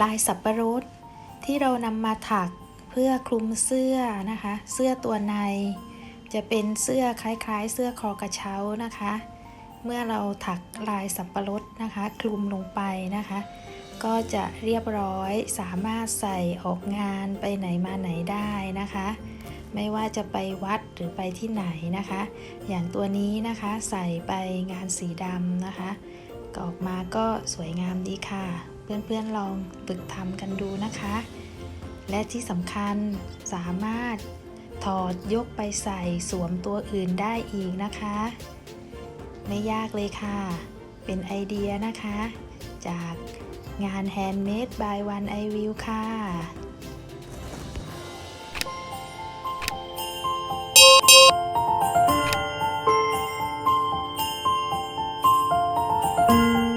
ลายสับปะรดที่เรานำมาถักเพื่อคลุมเสื้อนะคะ เสื้อตัวใน จะเป็นเสื้อคล้ายๆ เสื้อคอกระเช้านะคะ เมื่อเราถักลายสับปะรดนะคะ คลุมลงไปนะคะ ก็จะเรียบร้อยสามารถใส่ออกงานไปไหนมาไหนได้นะคะ ไม่ว่าจะไปวัดหรือไปที่ไหนนะคะ อย่างตัวนี้นะคะใส่ไปงานสีดำนะคะก็ออกมาก็สวยงามดีค่ะ เพื่อนๆลองฝึกทำกันดูนะคะ และที่สำคัญสามารถถอดยกไปใส่สวมตัวอื่นได้อีกนะคะ ไม่ยากเลยค่ะ เป็นไอเดียนะคะ จากงาน Handmade by One I Will ค่ะ Thank